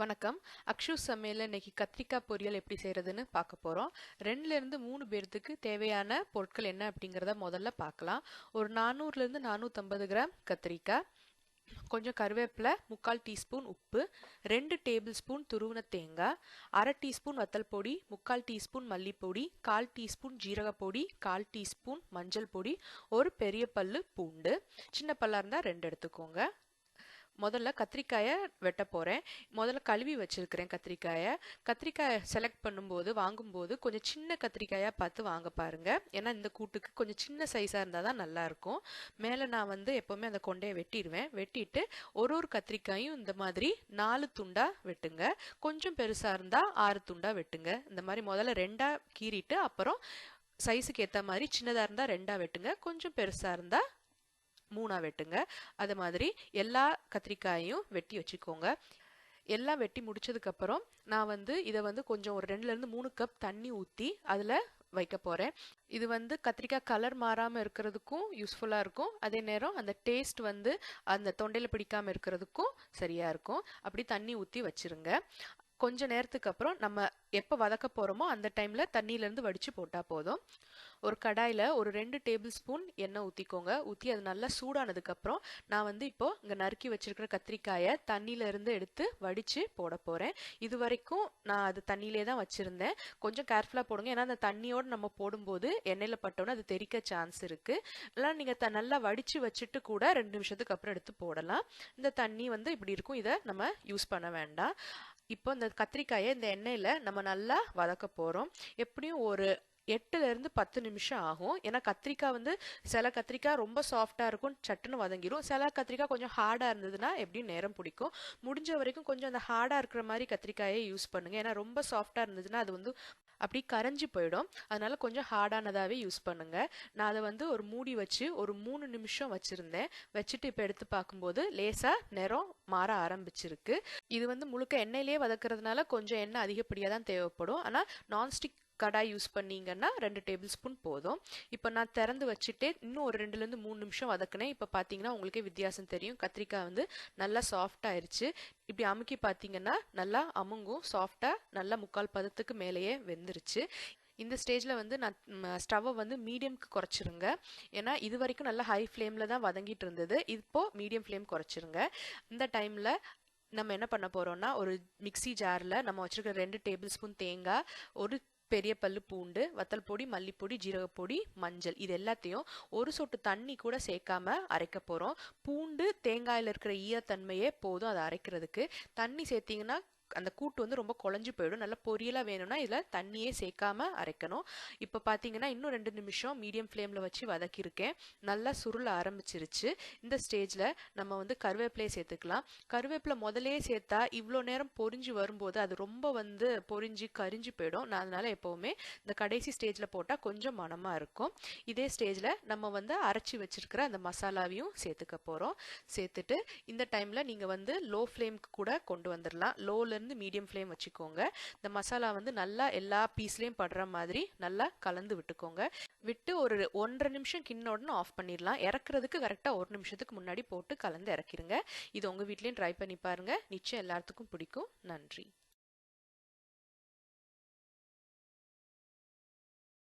வணக்கம். அக்ஷு சமையல் இன்னைக்கு கத்திரிக்காய் பொரியல் எப்படி செய்கிறதுன்னு பார்க்க போகிறோம் ரெண்டுலேருந்து மூணு பேர்த்துக்கு தேவையான பொருட்கள் என்ன அப்படிங்கிறத முதல்ல பார்க்கலாம். ஒரு நானூறுலேருந்து நானூற்றம்பது கிராம் கத்திரிக்காய் கொஞ்சம் கருவேப்பிலை முக்கால் டீஸ்பூன் உப்பு ரெண்டு டேபிள் ஸ்பூன் துருவின தேங்காய் அரை டீஸ்பூன் வத்தல் பொடி முக்கால் டீஸ்பூன் மல்லிப்பொடி கால் டீஸ்பூன் ஜீரகப்பொடி கால் டீஸ்பூன் மஞ்சள் பொடி ஒரு பெரிய பல்லு பூண்டு. சின்ன பல்லாக இருந்தால் ரெண்டு எடுத்துக்கோங்க. முதல்ல கத்திரிக்காயை வெட்ட போகிறேன் முதல்ல கழுவி வச்சுருக்கிறேன் கத்திரிக்காயை. கத்திரிக்காயை செலக்ட் பண்ணும்போது வாங்கும்போது கொஞ்சம் சின்ன கத்திரிக்காயாக பார்த்து வாங்க பாருங்கள் ஏன்னா இந்த கூட்டுக்கு கொஞ்சம் சின்ன சைஸாக இருந்தால் தான் நல்லாயிருக்கும். மேலே நான் வந்து எப்போவுமே அந்த கொண்டையை வெட்டிடுவேன். வெட்டிட்டு ஒரு ஒரு கத்திரிக்காயும் இந்த மாதிரி நாலு துண்டாக வெட்டுங்க. கொஞ்சம் பெருசாக இருந்தால் ஆறு துண்டாக வெட்டுங்க. இந்த மாதிரி முதல்ல ரெண்டாக கீறிட்டு அப்புறம் சைஸுக்கு ஏற்ற மாதிரி சின்னதாக இருந்தால் ரெண்டாக வெட்டுங்க. கொஞ்சம் பெருசாக இருந்தால் மூணாக வெட்டுங்க. அது மாதிரி எல்லா கத்திரிக்காயையும் வெட்டி வச்சுக்கோங்க. எல்லாம் வெட்டி முடிச்சதுக்கப்புறம் நான் வந்து இதை வந்து கொஞ்சம் ஒரு ரெண்டுலேருந்து மூணு கப் தண்ணி ஊற்றி அதில் வைக்க போகிறேன் இது வந்து கத்திரிக்காய் கலர் மாறாமல் இருக்கிறதுக்கும் யூஸ்ஃபுல்லாக இருக்கும். அதே நேரம் அந்த டேஸ்ட் வந்து அந்த தொண்டையில் பிடிக்காமல் இருக்கிறதுக்கும் சரியாக இருக்கும். அப்படி தண்ணி ஊற்றி வச்சிருங்க. கொஞ்ச நேரத்துக்கு அப்புறம் நம்ம எப்போ வதக்க போகிறோமோ அந்த டைமில் தண்ணியிலேருந்து வடித்து போட்டால் போதும். ஒரு கடாயில் ஒரு ரெண்டு டேபிள் ஸ்பூன் எண்ணெய் ஊற்றிக்கோங்க ஊற்றி அது நல்லா சூடானதுக்கப்புறம் நான் வந்து இப்போது இங்கே நறுக்கி வச்சுருக்கிற கத்திரிக்காயை தண்ணியிலேருந்து எடுத்து வடித்து போட போகிறேன் இது வரைக்கும் நான் அது தண்ணியிலே தான் வச்சுருந்தேன். கொஞ்சம் கேர்ஃபுல்லாக போடுங்க. ஏன்னா அந்த தண்ணியோடு நம்ம போடும்போது எண்ணெயில் பட்டோன்னே அது தெறிக்க சான்ஸ் இருக்குது இல்லை நீங்கள் த நல்லா வடித்து வச்சுட்டு கூட ரெண்டு நிமிஷத்துக்கு அப்புறம் எடுத்து போடலாம். இந்த தண்ணி வந்து இப்படி இருக்கும். இதை நம்ம யூஸ் பண்ண வேண்டாம். இப்போ இந்த கத்திரிக்காயை இந்த எண்ணெயில் நம்ம நல்லா வதக்க போகிறோம் எப்படியும் ஒரு எட்டுலேருந்து பத்து நிமிஷம் ஆகும். ஏன்னா கத்திரிக்காய் வந்து சில கத்திரிக்காய் ரொம்ப சாஃப்டாக இருக்கும் சட்டுன்னு வதங்கிடும் சில கத்திரிக்காய் கொஞ்சம் ஹார்டாக இருந்ததுன்னா எப்படியும் நேரம் பிடிக்கும். முடிஞ்ச வரைக்கும் கொஞ்சம் அந்த ஹார்டாக இருக்கிற மாதிரி கத்திரிக்காயை யூஸ் பண்ணுங்கள் ஏன்னா ரொம்ப சாஃப்டாக இருந்ததுன்னா அது வந்து அப்படி கரைஞ்சி போயிடும். அதனால கொஞ்சம் ஹார்டானதாகவே யூஸ் பண்ணுங்க. நான் அதை வந்து ஒரு மூடி வச்சு ஒரு மூணு நிமிஷம் வச்சுருந்தேன். வச்சுட்டு இப்போ எடுத்து பார்க்கும்போது லேசாக நிறம் மாற ஆரம்பிச்சிருக்கு. இது வந்து முழுக்க எண்ணெயிலே வதக்கிறதுனால கொஞ்சம் எண்ணெய் அதிகப்படியாக தான் தேவைப்படும். ஆனால் நான்ஸ்டிக் கடாய் யூஸ் பண்ணீங்கன்னா ரெண்டு டேபிள் ஸ்பூன் போதும். இப்போ நான் திறந்து வச்சுட்டு இன்னும் ஒரு ரெண்டுலேருந்து மூணு நிமிஷம் வதக்குனேன். இப்போ பார்த்தீங்கன்னா உங்களுக்கே வித்தியாசம் தெரியும். கத்திரிக்காய் வந்து நல்லா சாஃப்ட் ஆயிடுச்சு இப்படி அமுக்கி பார்த்தீங்கன்னா நல்லா அமுங்கும். சாஃப்டாக நல்லா முக்கால் பதத்துக்கு மேலேயே வெந்துருச்சு. இந்த ஸ்டேஜில் வந்து நான் ஸ்டவ்வை வந்து மீடியம்க்கு குறைச்சிருங்க. ஏன்னா இது வரைக்கும் நல்லா ஹை ஃப்ளேமில் தான் வதங்கிட்டு இருந்தது. இப்போது மீடியம் ஃப்ளேம் குறைச்சிருங்க. இந்த டைமில் நம்ம என்ன பண்ண போகிறோம்னா ஒரு மிக்சி ஜாரில் நம்ம வச்சுருக்க ரெண்டு டேபிள் ஸ்பூன் தேங்காய் ஒரு பெரிய பல்லு பூண்டு வத்தல் பொடி மல்லிப்பொடி ஜீரகப்பொடி மஞ்சள். இது எல்லாத்தையும் ஒரு சொட்டு தண்ணி கூட சேர்க்காம அரைக்க போகிறோம் பூண்டு தேங்காயில் இருக்கிற ஈரத்தன்மையே போதும் அதை அரைக்கிறதுக்கு. தண்ணி சேர்த்திங்கன்னா அந்த கூட்டு வந்து ரொம்ப குழஞ்சு போயிடும். நல்லா பொரியலாக வேணும்னா இதில் தண்ணியே சேர்க்காம அரைக்கணும். இப்போ பார்த்தீங்கன்னா இன்னும் ரெண்டு நிமிஷம் மீடியம் ஃப்ளேமில் வச்சு வதக்கியிருக்கேன். நல்லா சுருள ஆரம்பிச்சிருச்சு. இந்த ஸ்டேஜில் நம்ம வந்து கருவேப்பிலையை சேர்த்துக்கலாம். கருவேப்பிலை முதலே சேர்த்தா இவ்வளோ நேரம் பொரிஞ்சு வரும்போது அது ரொம்ப வந்து பொரிஞ்சு கரிஞ்சு போயிடும். நான் அதனால் எப்போவுமே இந்த கடைசி ஸ்டேஜில் போட்டால் கொஞ்சம் மனமாக இருக்கும். இதே ஸ்டேஜில் நம்ம வந்து அரைச்சி வச்சிருக்கிற அந்த மசாலாவையும் சேர்த்துக்க போகிறோம் சேர்த்துட்டு இந்த டைமில் நீங்கள் வந்து லோ ஃப்ளேம்க்கு கூட கொண்டு வந்துடலாம் லோவில் இருந்து மீடியம் ஃப்ளேம் வச்சுக்கோங்க. இந்த மசாலா வந்து நல்லா எல்லா பீஸ்லேயும் படுற மாதிரி நல்லா கலந்து விட்டுக்கோங்க. விட்டு ஒரு ஒன்றரை நிமிஷம் கிண்ண உடனே ஆஃப் பண்ணிடலாம். இறக்குறதுக்கு கரெக்டாக ஒரு நிமிஷத்துக்கு முன்னாடி போட்டு கலந்து இறக்கிருங்க. இது உங்கள் வீட்லேயும் ட்ரை பண்ணி பாருங்கள் நிச்சயம் எல்லாத்துக்கும் பிடிக்கும். நன்றி.